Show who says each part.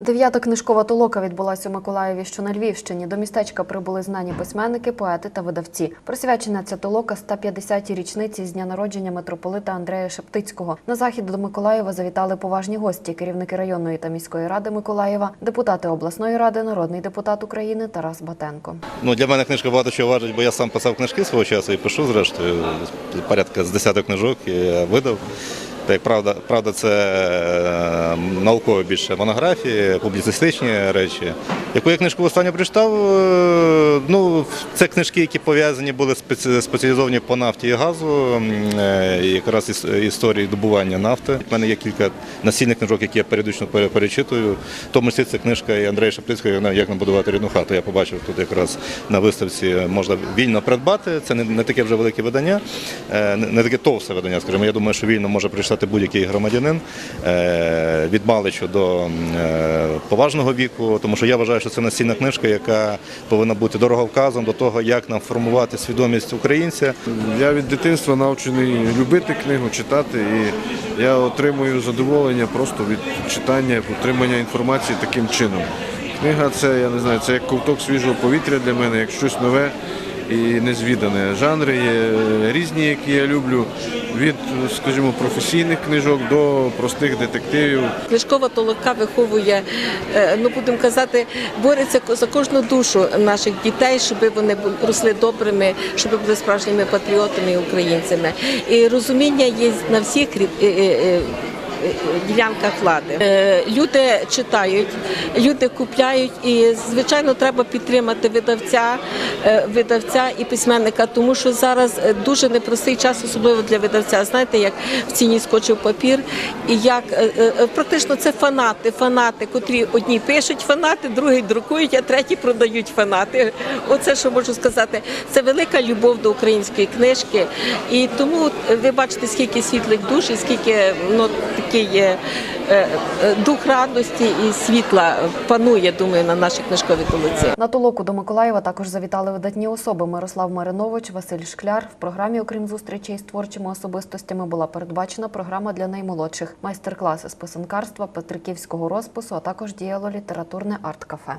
Speaker 1: Дев'ята книжкова толока відбулася у Миколаєві, що на Львівщині. До містечка прибули знані письменники, поети та видавці. Присвячена ця толока 150-й річниці з дня народження митрополита Андрея Шептицького. На захід до Миколаєва завітали поважні гості, керівники районної та міської ради Миколаєва, депутати обласної ради, народний депутат України Тарас Батенко.
Speaker 2: Ну, для мене книжка багато чого важить, бо я сам писав книжки свого часу і пишу, зрештою, порядка з десяток книжок я видав. Та як правда, правда, це е, наукові більше монографії, публіцистичні речі. Яку я книжку останню прочитав, е, ну, це книжки, які пов'язані були спеціалізовані по нафті і газу, е, якраз історії добування нафти. У мене є кілька настільних книжок, які я періодично перечитую. В тому числі це книжка і Андрея Шептицького «Як на- як набудувати рідну хату. Я побачив тут якраз на виставці можна вільно придбати. Це не, таке вже велике видання, не таке товсте видання, скажімо. Я думаю, що вільно може прочитати будь-який громадянин е, від маличу до е, поважного віку, тому що я вважаю, що це настільна книжка, яка повинна бути дороговказом до того, як нам формувати свідомість українця.
Speaker 3: Я від дитинства навчений любити книгу, читати, і я отримую задоволення просто від читання, отримання інформації таким чином. Книга це, я не знаю, це як ковток свіжого повітря для мене, як щось нове і незвідане. Жанри є різні, які я люблю, від, скажімо, професійних книжок до простих детективів.
Speaker 4: Книжкова толока виховує, е, ну будемо казати, бореться за кожну душу наших дітей, щоб вони росли добрими, щоб були справжніми патріотами і українцями. І розуміння є на всіх е, е, ділянках влади. Е, Люди читають, люди купляють, і звичайно треба підтримати видавця, е, видавця і письменника, тому що зараз е, дуже непростий час, особливо для видавця. Знаєте, як в ціні скочив папір, і як практично це фанати, фанати, котрі одні пишуть фанати, другі друкують, а треті продають фанати. Оце що можу сказати. Це велика любов до української книжки, і тому ви бачите, скільки світлих душ і скільки ну такий е, е, дух радості і світла панує, думаю, на нашій книжковій толиці.
Speaker 1: На толоку до Миколаєва також завітали видатні особи Мирослав Маринович, Василь Шкляр. В програмі, окрім зустрічей з творчими особистостями, була передбачена програма для наймолодших, майстер-класи з писанкарства, петриківського розпису, а також діяло літературне арт-кафе.